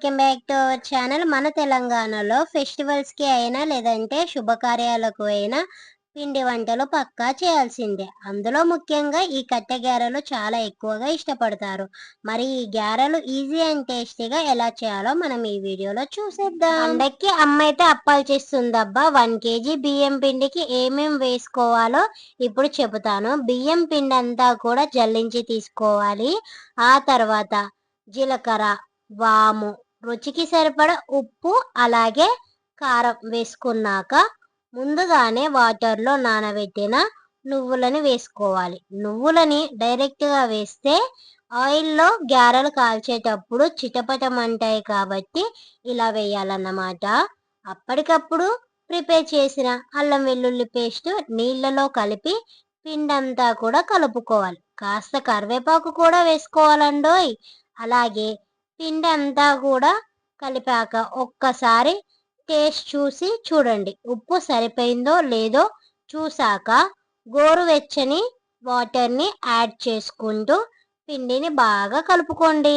Welcome back to our channel మన తెలంగాణలో ఫెస్టివల్స్కి అయినా లేదంటే శుభకార్యాలకు అయినా పిండి వంటలు పక్కా చేయాల్సిందే. అందులో ముఖ్యంగా ఈ కట్టె గారెలు చాలా ఎక్కువగా ఇష్టపడతారు. మరి ఈ గారెలు ఈజీ అండ్ టేస్టీగా ఎలా చేయాలో మనం ఈ వీడియోలో చూసేద్దాం. పండక్కి అమ్మ అయితే అప్పాలు చేస్తుందబ్బా. వన్ కేజీ బియ్యం పిండికి ఏమేం వేసుకోవాలో ఇప్పుడు చెబుతాను. బియ్యం పిండి అంతా కూడా జల్లించి తీసుకోవాలి. ఆ తర్వాత జీలకర్ర వాము రుచికి సరిపడ ఉప్పు అలాగే కారం వేసుకున్నాక ముందుగానే వాటర్లో నానబెట్టిన నువ్వులని వేసుకోవాలి. నువ్వులని డైరెక్ట్గా వేస్తే ఆయిల్లో గ్యారెలు కాల్చేటప్పుడు చిటపటమంటాయి కాబట్టి ఇలా వేయాలన్నమాట. అప్పటికప్పుడు ప్రిపేర్ చేసిన అల్లం వెల్లుల్లి పేస్ట్ నీళ్ళలో కలిపి పిండంతా కూడా కలుపుకోవాలి. కాస్త కరివేపాకు కూడా వేసుకోవాలండోయ్. అలాగే పిండి అంతా కూడా కలిపాక ఒక్కసారి టేస్ట్ చూసి చూడండి. ఉప్పు సరిపోయిందో లేదో చూసాక గోరువెచ్చని వాటర్ని యాడ్ చేసుకుంటూ పిండిని బాగా కలుపుకోండి.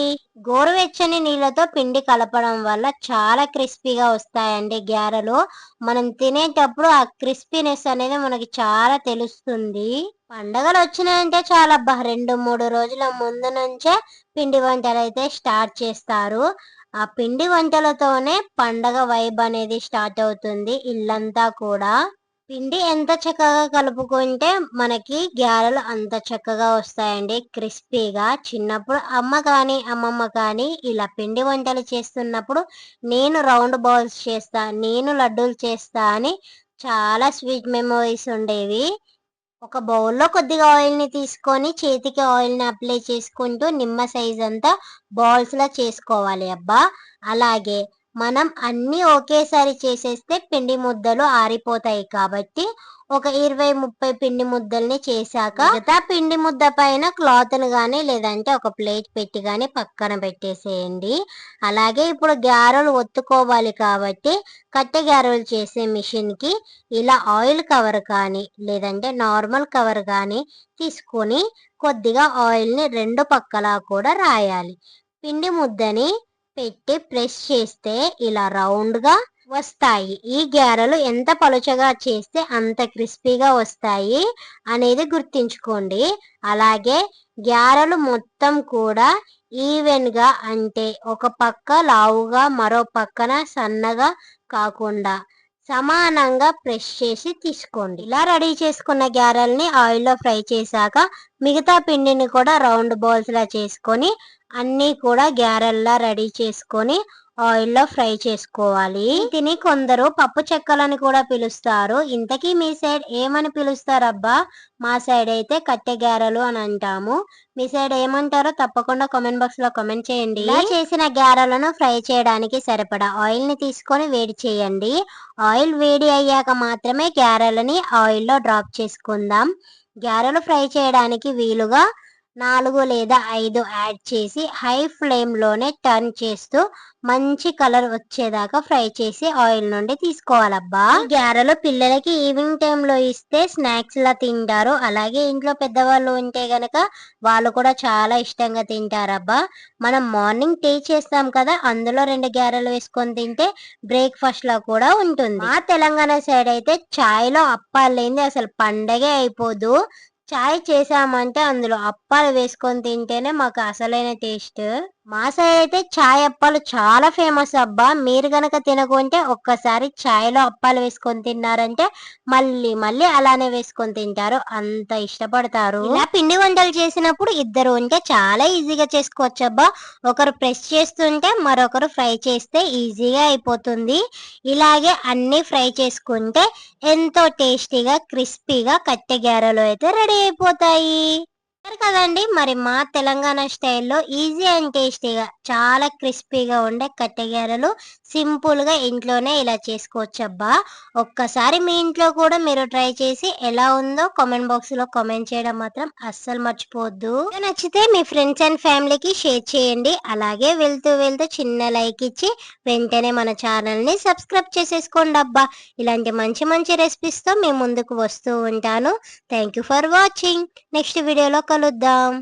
గోరువెచ్చని నీళ్ళతో పిండి కలపడం వల్ల చాలా క్రిస్పీగా వస్తాయండి గ్యారెలు. మనం తినేటప్పుడు ఆ క్రిస్పీనెస్ అనేది మనకి చాలా తెలుస్తుంది. పండగలు వచ్చినాయంటే చాలా రెండు మూడు రోజుల ముందు నుంచే పిండి వంటలు అయితే స్టార్ట్ చేస్తారు. ఆ పిండి వంటలతోనే పండగ వైబ్ అనేది స్టార్ట్ అవుతుంది ఇల్లంతా కూడా. పిండి ఎంత చక్కగా కలుపుకుంటే మనకి గ్యారెలు అంత చక్కగా వస్తాయండి. క్రిస్పీగా చిన్నప్పుడు అమ్మ కానీ అమ్మమ్మ కానీ ఇలా పిండి వంటలు చేస్తున్నప్పుడు నేను రౌండ్ బౌల్స్ చేస్తా నేను లడ్డూలు చేస్తా అని చాలా స్వీట్ మెమోరీస్ ఉండేవి. ఒక బౌల్లో కొద్దిగా ఆయిల్ని తీసుకొని చేతికి ఆయిల్ని అప్లై చేసుకుంటూ నిమ్మ సైజ్ అంతా బాల్స్లా చేసుకోవాలి అబ్బా. అలాగే మనం అన్ని ఒకేసారి చేసేస్తే పిండి ముద్దలు ఆరిపోతాయి కాబట్టి ఒక ఇరవై ముప్పై పిండి ముద్దల్ని చేశాక మిగతా పిండి ముద్ద పైన క్లాత్ని కానీ లేదంటే ఒక ప్లేట్ పెట్టి కానీ పక్కన పెట్టేసేయండి. అలాగే ఇప్పుడు గారెలు ఒత్తుకోవాలి కాబట్టి కట్టె గారెలు చేసే మిషన్కి ఇలా ఆయిల్ కవర్ కానీ లేదంటే నార్మల్ కవర్ కానీ తీసుకొని కొద్దిగా ఆయిల్ని రెండు పక్కలా కూడా రాయాలి. పిండి ముద్దని పెట్టి ప్రెస్ చేస్తే ఇలా రౌండ్గా వస్తాయి. ఈ గ్యారెలు ఎంత పలుచగా చేస్తే అంత క్రిస్పీగా వస్తాయి అనేది గుర్తించుకోండి. అలాగే గ్యారెలు మొత్తం కూడా ఈవెన్గా అంటే ఒక పక్క లావుగా మరో పక్కన సన్నగా కాకుండా సమానంగా ప్రెస్ చేసి తీసుకోండి. ఇలా రెడీ చేసుకున్న గ్యారెల్ని ఆయిల్లో ఫ్రై చేశాక మిగతా పిండిని కూడా రౌండ్ బాల్స్లా చేసుకొని అన్నీ కూడా గ్యారెల్లా రెడీ చేసుకొని ఆయిల్లో ఫ్రై చేసుకోవాలి. తిని కొందరు పప్పు చెక్కలని కూడా పిలుస్తారు. ఇంతకీ మీ సైడ్ ఏమని పిలుస్తారబ్బా? మా సైడ్ అయితే కట్టె గారెలు అని అంటాము. మీ సైడ్ ఏమంటారో తప్పకుండా కామెంట్ బాక్స్లో కామెంట్ చేయండి. ఇలా చేసిన గారెలను ఫ్రై చేయడానికి సరిపడా ఆయిల్ని తీసుకొని వేడి చేయండి. ఆయిల్ వేడి అయ్యాక మాత్రమే గ్యారెలని ఆయిల్లో డ్రాప్ చేసుకుందాం. గ్యారెలు ఫ్రై చేయడానికి వీలుగా నాలుగు లేదా ఐదు యాడ్ చేసి హై ఫ్లేమ్లోనే టర్న్ చేస్తూ మంచి కలర్ వచ్చేదాకా ఫ్రై చేసి ఆయిల్ నుండి తీసుకోవాలబ్బా. గ్యారెలు పిల్లలకి ఈవినింగ్ టైంలో ఇస్తే స్నాక్స్ లా తింటారు. అలాగే ఇంట్లో పెద్దవాళ్ళు ఉంటే గనక వాళ్ళు కూడా చాలా ఇష్టంగా తింటారబ్బా. మనం మార్నింగ్ టీ చేస్తాం కదా అందులో రెండు గ్యారెలు వేసుకొని తింటే బ్రేక్ఫాస్ట్లో కూడా ఉంటుంది. మా తెలంగాణ సైడ్ అయితే చాయ్లో అప్పాలేంది అసలు పండగే అయిపోదు. చాయ్ చేసామంటే అందులో అప్పాలు వేసుకొని తింటేనే మాకు అసలైన టేస్ట్. మా సైడ్ అయితే చాయ్ అప్పాలు చాలా ఫేమస్ అబ్బా. మీరు గనక తినకుంటే ఒక్కసారి చాయ్లో అప్పాలు వేసుకొని తిన్నారంటే మళ్ళీ మళ్ళీ అలానే వేసుకొని తింటారు. అంత ఇష్టపడతారు. ఇలా పిండి వంటలు చేసినప్పుడు ఇద్దరు ఉంటే చాలా ఈజీగా చేసుకోవచ్చు అబ్బా. ఒకరు ప్రెస్ చేస్తుంటే మరొకరు ఫ్రై చేస్తే ఈజీగా అయిపోతుంది. ఇలాగే అన్ని ఫ్రై చేసుకుంటే ఎంతో టేస్టీగా క్రిస్పీగా కట్టె గ్యారెలు అయితే రెడీ అయిపోతాయి. కదండి. మరి మా తెలంగాణ స్టైల్లో ఈజీ అండ్ టేస్టీగా చాలా క్రిస్పీగా ఉండే కట్టెగారలు సింపుల్గా ఇంట్లోనే ఇలా చేసుకోవచ్చు అబ్బా ఒక్కసారి మీ ఇంట్లో కూడా మీరు ట్రై చేసి ఎలా ఉందో కామెంట్ బాక్స్లో కామెంట్ చేయడం మాత్రం అస్సలు మర్చిపోవద్దు. నచ్చితే మీ ఫ్రెండ్స్ అండ్ ఫ్యామిలీకి షేర్ చేయండి. అలాగే వెళ్తూ వెళ్తూ చిన్న లైక్ ఇచ్చి వెంటనే మన ఛానల్ని సబ్స్క్రైబ్ చేసేసుకోండి అబ్బా ఇలాంటి మంచి మంచి రెసిపీస్తో మేము ముందుకు వస్తూ ఉంటాను. Thank you for watching. Next వీడియోలో కలుద్దాం